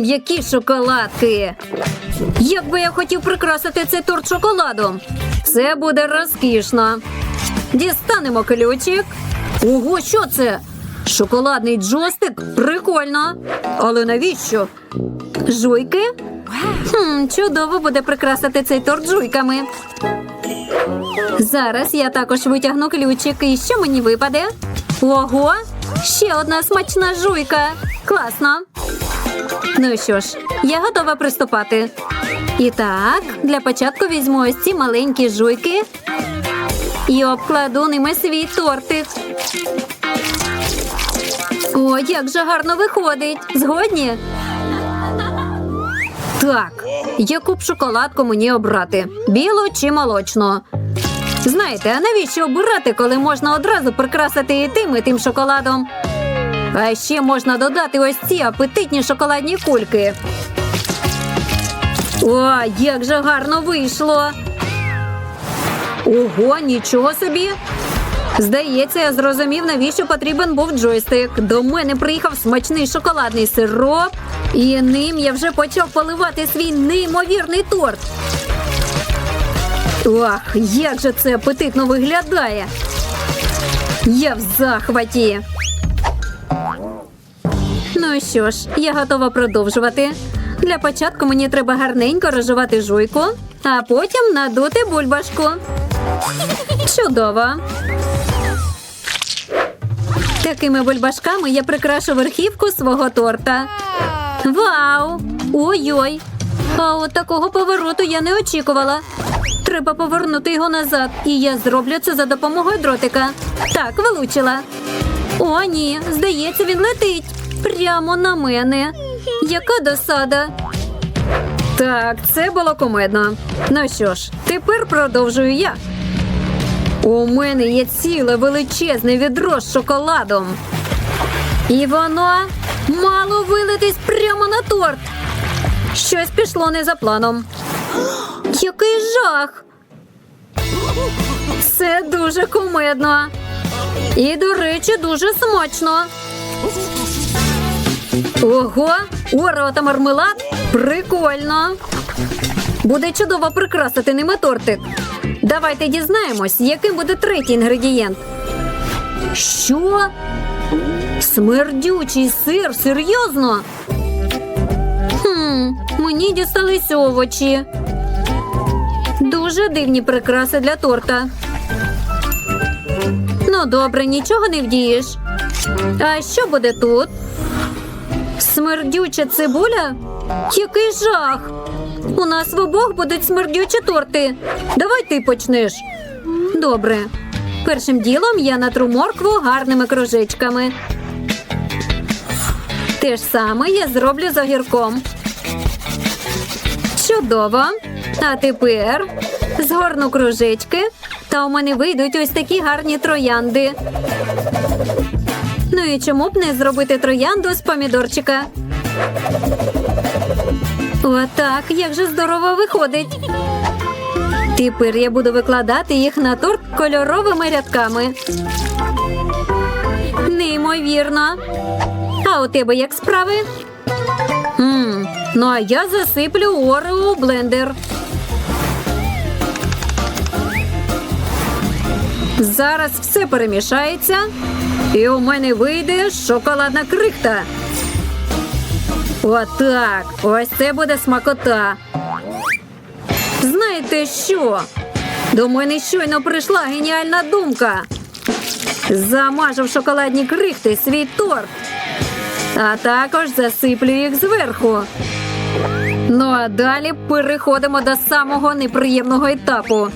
Мм, які шоколадки. Як би я хотів прикрасити цей торт шоколадом. Це буде розкішно. Дістанемо ключик. Ого, що це? Шоколадний джойстик? Прикольно. Але навіщо? Жуйки? Хм, чудово буде прикрасити цей торт жуйками. Зараз я також витягну ключик. І що мені випаде? Ого! Ще одна смачна жуйка. Класно. Ну що ж, я готова приступати. І так, для початку візьму ось ці маленькі жуйки і обкладу ними свій тортик. О, як же гарно виходить. Згодні? Так, яку б шоколадку мені обрати? Білу чи молочну? Знаєте, а навіщо обирати, коли можна одразу прикрасити і тим, і тим шоколадом? А ще можна додати ось ці апетитні шоколадні кульки. О, як же гарно вийшло. Ого, нічого собі. Здається, я зрозумів, навіщо потрібен був джойстик. До мене приїхав смачний шоколадний сироп, і ним я вже почав поливати свій неймовірний торт. Ох, як же це апетитно виглядає. Я в захваті. Ну що ж, я готова продовжувати. Для початку мені треба гарненько розжувати жуйку, а потім надути бульбашку. Чудово. Такими бульбашками я прикрашу верхівку свого торта. Вау! Ой-ой! А от такого повороту я не очікувала. Треба повернути його назад, і я зроблю це за допомогою дротика. Так, вилучила. О, ні, здається, він летить прямо на мене. Яка досада. Так, це було комедно. Ну що ж, тепер продовжую я. У мене є ціле величезне відро з шоколадом. І воно мало вилитись прямо на торт. Щось пішло не за планом. Який жах! Це дуже кумедно. І, до речі, дуже смачно. Ого, орео та мармелад? Прикольно. Буде чудово прикрасити ними тортик. Давайте дізнаємось, яким буде третій інгредієнт. Що? Смердючий сир? Серйозно? Хм, мені дістались овочі. Дуже дивні прикраси для торта. Ну, добре, нічого не вдієш. А що буде тут? Смердюча цибуля? Який жах! У нас в обох будуть смердючі торти. Давай ти почнеш. Добре. Першим ділом я натру моркву гарними кружечками. Те ж саме я зроблю з огірком. Чудово. А тепер згорну кружечки, та у мене вийдуть ось такі гарні троянди. Ну і чому б не зробити троянду з помідорчика? Отак, як же здорово виходить. Тепер я буду викладати їх на торт кольоровими рядками. Неймовірно. А у тебе як справи? Хм, ну а я засиплю орео блендер. Зараз все перемішається, і у мене вийде шоколадна крихта. Отак. Ось це буде смакота. Знаєте що? До мене щойно прийшла геніальна думка. Замажу в шоколадні крихти свій торт. А також засиплю їх зверху. Ну а далі переходимо до самого неприємного етапу.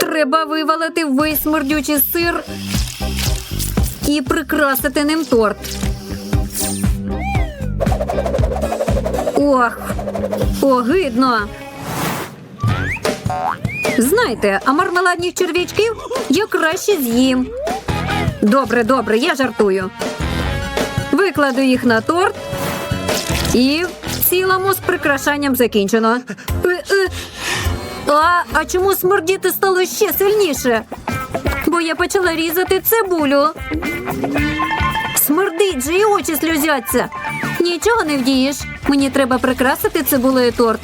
Треба вивалити весь смердючий сир і прикрасити ним торт. Ох, огидно. Знаєте, а мармеладних черв'ячків я краще з'їм. Добре, добре, я жартую. Викладу їх на торт і в цілому з прикрашанням закінчено. Е, е. А, а чому смердіти стало ще сильніше? Бо я почала різати цибулю. Смердить же і очі сльозяться. Нічого не вдієш. Мені треба прикрасити цибулею торт.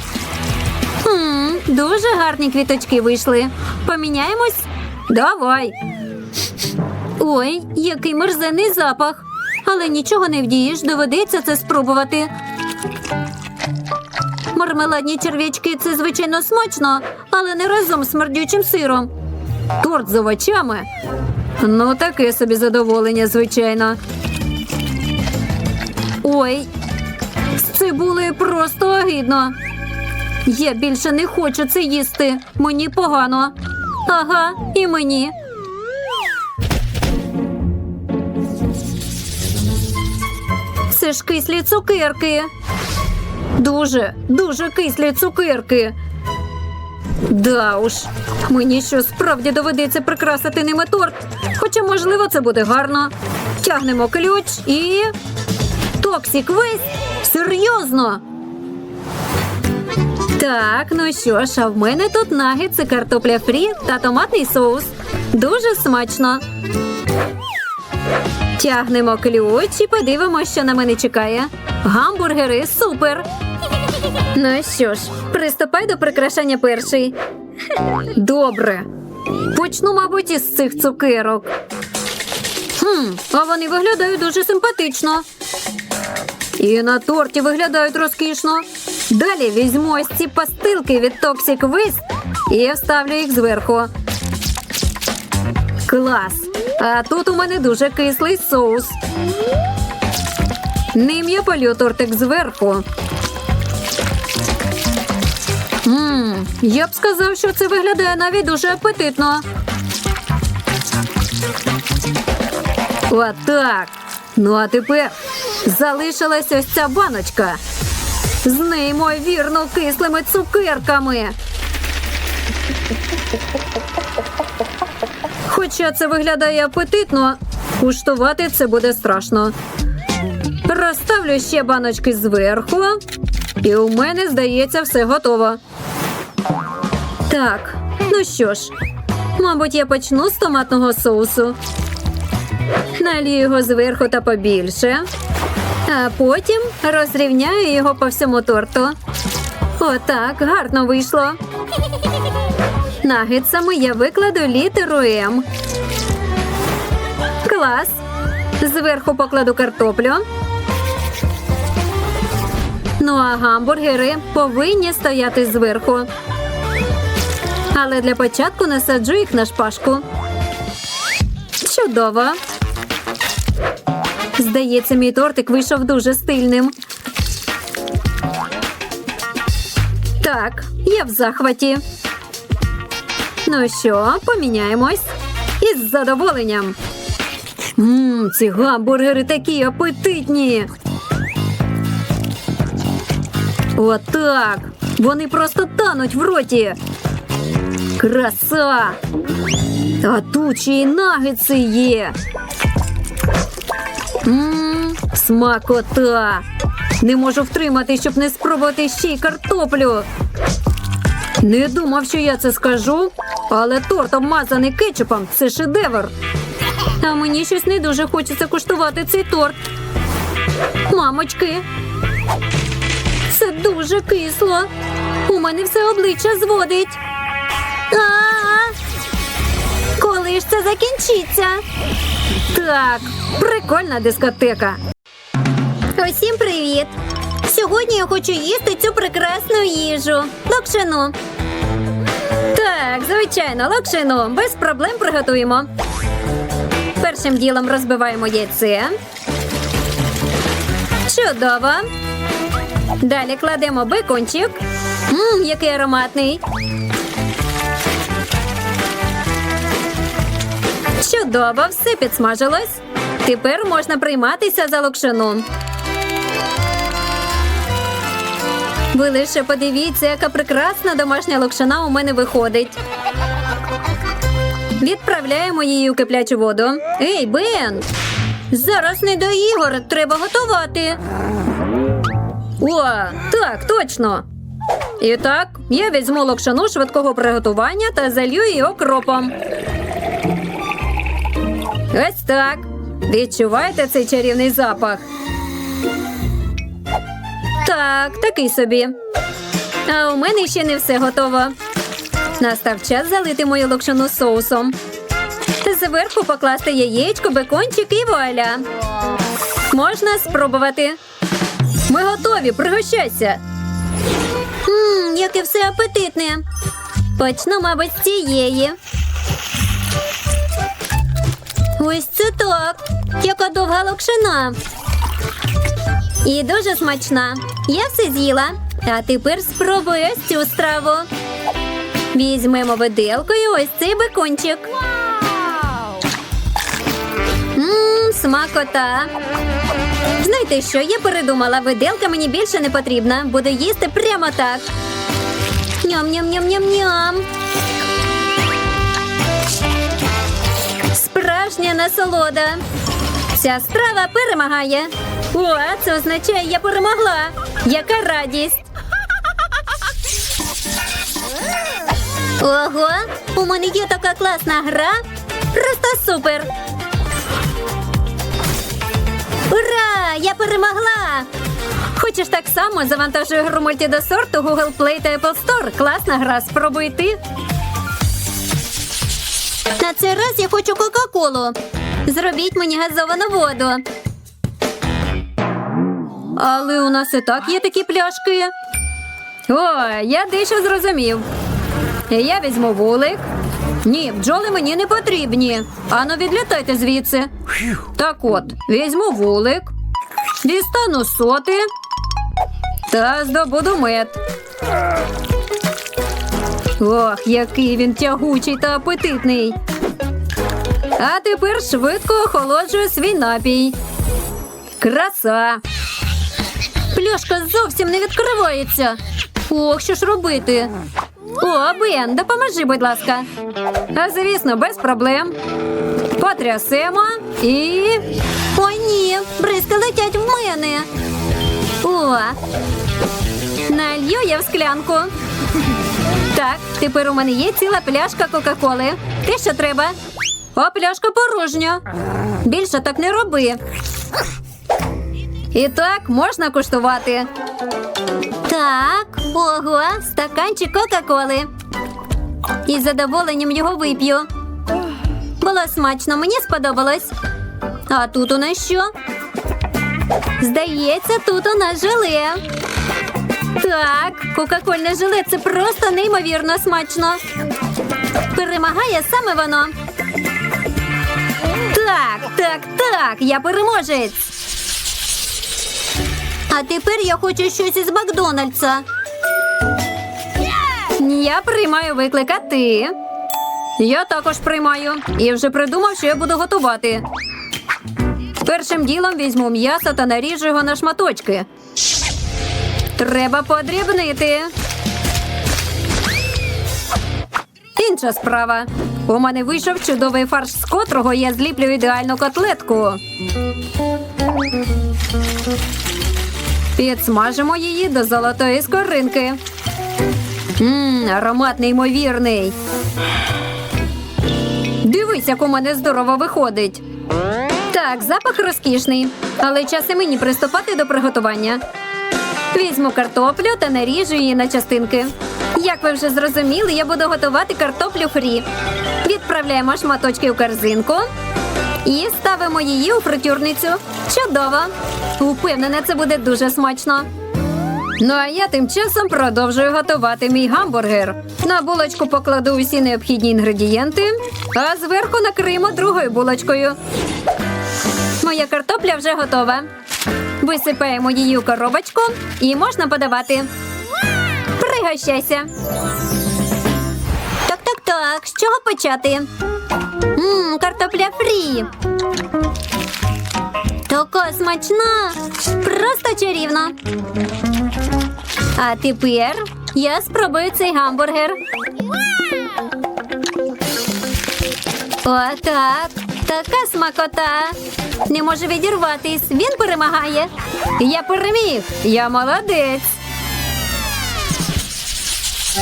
Хм, дуже гарні квіточки вийшли. Поміняємось? Давай. Ой, який мерзенний запах. Але нічого не вдієш, доведеться це спробувати. Мармеладні черв'ячки це звичайно смачно, але не разом з смердючим сиром. Торт з овочами. Ну, таке собі задоволення, звичайно. Ой, з цибулею просто огидно. Я більше не хочу це їсти. Мені погано. Ага, і мені. Це ж кислі цукерки. Дуже, дуже кислі цукерки. Да уж, мені що справді доведеться прикрасити ними торт. Хоча, можливо, це буде гарно. Тягнемо ключ і. Токсік весь? Серйозно. Так, ну що ж, а в мене тут нагетси, картопля фрі та томатний соус. Дуже смачно. Тягнемо ключ і подивимося, що на мене чекає. Гамбургери супер. Ну що ж, приступай до прикрашання перший. Добре. Почну, мабуть, із цих цукерок. Хм, а вони виглядають дуже симпатично. І на торті виглядають розкішно. Далі візьму ось ці пастилки від Toxic Waste і вставлю їх зверху. Клас! А тут у мене дуже кислий соус. Ним я полю тортик зверху. Я б сказав, що це виглядає навіть дуже апетитно. Отак. Ну а тепер залишилась ось ця баночка з неймовірно кислими цукерками. Хоча це виглядає апетитно, куштувати це буде страшно. Розставлю ще баночки зверху, і у мене, здається, все готово. Так, ну що ж, мабуть, я почну з томатного соусу. Налію його зверху та побільше, а потім розрівняю його по всьому торту. Отак, гарно вийшло. Нагетсами я викладу літеру М. Клас. Зверху покладу картоплю. Ну а гамбургери повинні стояти зверху. Але для початку насаджу їх на шпажку. Чудово. Здається, мій тортик вийшов дуже стильним. Так, я в захваті. Ну що, поміняємось? Із задоволенням. Ммм, ці гамбургери такі апетитні. Отак. Вони просто тануть в роті. Краса! А тут ще й нагетси є. Ммм, смакота. Не можу втримати, щоб не спробувати ще й картоплю. Не думав, що я це скажу, але торт обмазаний кетчупом це шедевр. А мені щось не дуже хочеться куштувати цей торт. Мамочки, це дуже кисло. У мене все обличчя зводить. Коли ж це закінчиться? Так, прикольна дискотека. Усім привіт! Сьогодні я хочу їсти цю прекрасну їжу. Локшину. Так, звичайно, локшину. Без проблем приготуємо. Першим ділом розбиваємо яйце. Чудово. Далі кладемо бекончик. Мм, який ароматний. Чудово, все підсмажилось. Тепер можна прийматися за локшину. Ви лише подивіться, яка прекрасна домашня локшина у мене виходить. Відправляємо її у киплячу воду. Ей, Бен! Зараз не до ігор, треба готувати. О, так, точно. І так, я візьму локшину швидкого приготування та залью її окропом. Ось так. Відчуваєте цей чарівний запах? Так, такий собі. А у мене ще не все готово. Настав час залити мою локшину соусом. Зверху покласти яєчко, бекончик і вуаля. Можна спробувати. Ми готові, пригощайся. Ммм, яке все апетитне. Почну, мабуть, з цієї. Ось це так. Яка довга локшина. І дуже смачна. Я все з'їла. А тепер спробую ось цю страву. Візьмемо виделкою ось цей бекончик. Ммм, смакота. Знаєте що, я передумала, виделка мені більше не потрібна. Буду їсти прямо так. Ням-ням-ням-ням-ням. Справжня насолода. Ця страва перемагає. О, це означає, я перемогла. Яка радість. Ого, у мене є така класна гра. Просто супер. Ура! Я перемогла! Хочеш так само завантажуй гру мультидосорту Google Play та Apple Store. Класна гра, спробуй ти. На цей раз я хочу Кока-Колу. Зробіть мені газовану воду. Але у нас і так є такі пляшки. О, я дещо зрозумів. Я візьму вулик. Ні, бджоли мені не потрібні. Ану, відлітайте звідси. Так от, візьму вулик, дістану соти та здобуду мед. Ох, який він тягучий та апетитний. А тепер швидко охолоджую свій напій. Краса. Пляшка зовсім не відкривається. Ох, що ж робити? О, Бен, допоможи, будь ласка. А звісно, без проблем. Потрясемо і. О, ні, бризки летять в мене. О, налью я в склянку. Так, тепер у мене є ціла пляшка Кока-Коли. Те, що треба. А пляшка порожня. Більше так не роби. І так можна куштувати. Так, ого, стаканчик Кока-Коли. Із задоволенням його вип'ю. Було смачно, мені сподобалось. А тут у нас що? Здається, тут у нас желе. Так, кока-кольне желе це просто неймовірно смачно. Перемагає саме воно. Так, так, так, я переможець. А тепер я хочу щось із Макдональдса. Я приймаю виклик, а ти. Я також приймаю. І вже придумав, що я буду готувати. Першим ділом візьму м'ясо та наріжу його на шматочки. Треба подрібнити. Інша справа. У мене вийшов чудовий фарш, з котрого я зліплю ідеальну котлетку. Підсмажимо її до золотої скоринки. Мм, аромат неймовірний. Дивись, як у мене здорово виходить. Так, запах розкішний, але час і мені приступати до приготування. Візьму картоплю та наріжу її на частинки. Як ви вже зрозуміли, я буду готувати картоплю фрі. Відправляємо шматочки у корзинку і ставимо її у фритюрницю. Чудово! Упевнена, це буде дуже смачно. Ну а я тим часом продовжую готувати мій гамбургер. На булочку покладу усі необхідні інгредієнти, а зверху накриємо другою булочкою. Моя картопля вже готова. Висипаємо її у коробочку і можна подавати. Пригощайся. Так, так, так. З чого почати? Мм, картопля фрі. Така смачна. Просто чарівно. А тепер я спробую цей гамбургер. Отак. Така смакота. Не може відірватись. Він перемагає. Я переміг. Я молодець.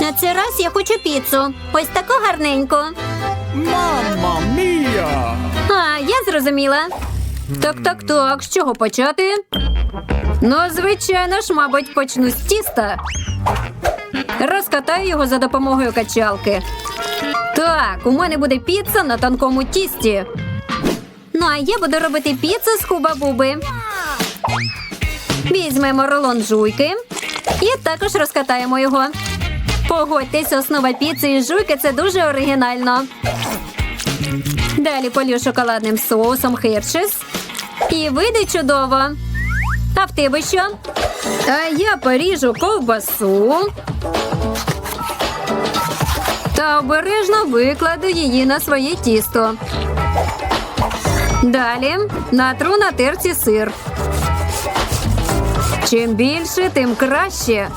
На цей раз я хочу піцу. Ось таку гарненьку. Mamma mia! А, я зрозуміла. Так, так, так. З чого почати? Ну, звичайно ж, мабуть, почну з тіста. Розкатаю його за допомогою качалки. Так, у мене буде піца на тонкому тісті. Ну, а я буду робити піцу з хуба-буби. Візьмемо рулон жуйки і також розкатаємо його. Погодьтесь, основа піци і жуйки це дуже оригінально. Далі полю шоколадним соусом хершес. І вийде чудово. А в тебе що? А я поріжу ковбасу. Та обережно викладу її на своє тісто. Далі натру на терці сир. Чим більше, тим краще.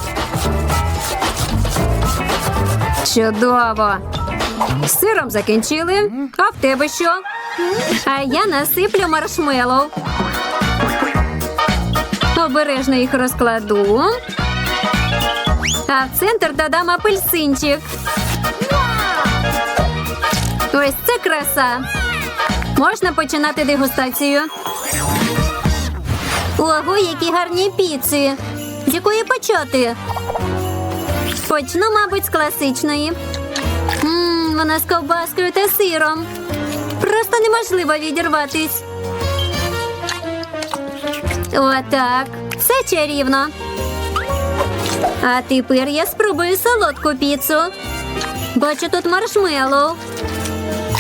Чудово. Сиром закінчили. А в тебе що? А я насиплю маршмеллоу. Обережно їх розкладу. А в центр додам апельсинчик. Ось це краса. Можна починати дегустацію. Ого, які гарні піци. З якої почати? Почну, мабуть, з класичної. Ммм, вона з ковбаскою та сиром. Просто неможливо відірватись. Отак. Все чарівно. А тепер я спробую солодку піцу. Бачу тут маршмеллоу.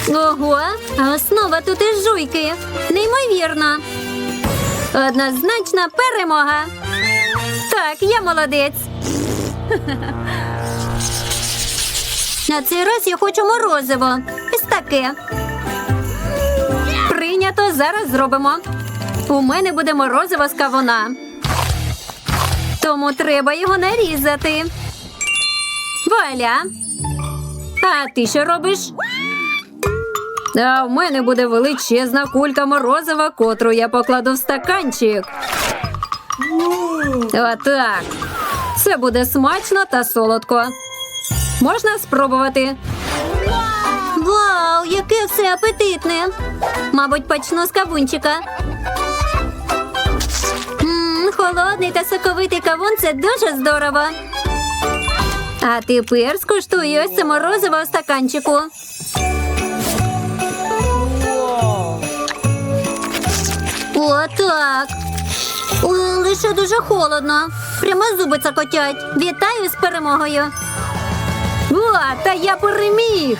Ого, а основа тут із жуйки. Неймовірно. Однозначна перемога. Так, я молодець. На цей раз я хочу морозиво. Ось таке. Прийнято, зараз зробимо. У мене буде морозиво з кавуна. Тому треба його нарізати. Валя. А ти що робиш? А в мене буде величезна кулька морозива, котру я покладу в стаканчик. Отак. Це буде смачно та солодко. Можна спробувати. Вау, яке все апетитне. Мабуть, почну з кавунчика. Холодний та соковитий кавун це дуже здорово. А тепер скуштую ось це морозиво у стаканчику. Отак. Лише дуже холодно. Прямо зуби цокотять. Вітаю з перемогою. О, та я переміг.